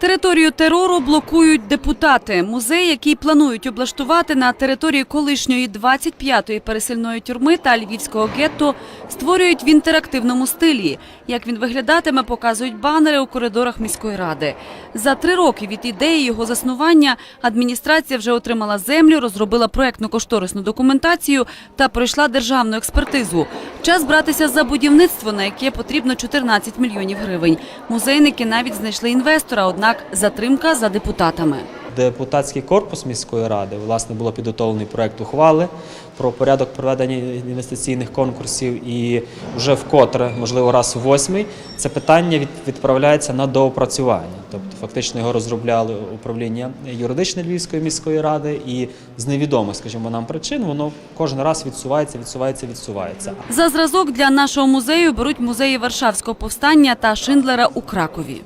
Територію терору блокують депутати. Музей, який планують облаштувати на території колишньої 25-ї пересильної тюрми та львівського гетто, створюють в інтерактивному стилі. Як він виглядатиме, показують банери у коридорах міської ради. За три роки від ідеї його заснування адміністрація вже отримала землю, розробила проектно-кошторисну документацію та пройшла державну експертизу. Час братися за будівництво, на яке потрібно 14 мільйонів гривень. Музейники навіть знайшли інвестора, однак затримка за депутатами. Депутатський корпус міської ради власне було підготовлений проект ухвали про порядок проведення інвестиційних конкурсів, і вже вкотре, можливо, раз у восьмий, це питання відправляється на доопрацювання. Тобто, фактично його розробляли управління юридичне Львівської міської ради, і з невідомих, скажімо, нам причин воно кожен раз відсувається, відсувається, відсувається. За зразок для нашого музею беруть музеї Варшавського повстання та Шиндлера у Кракові.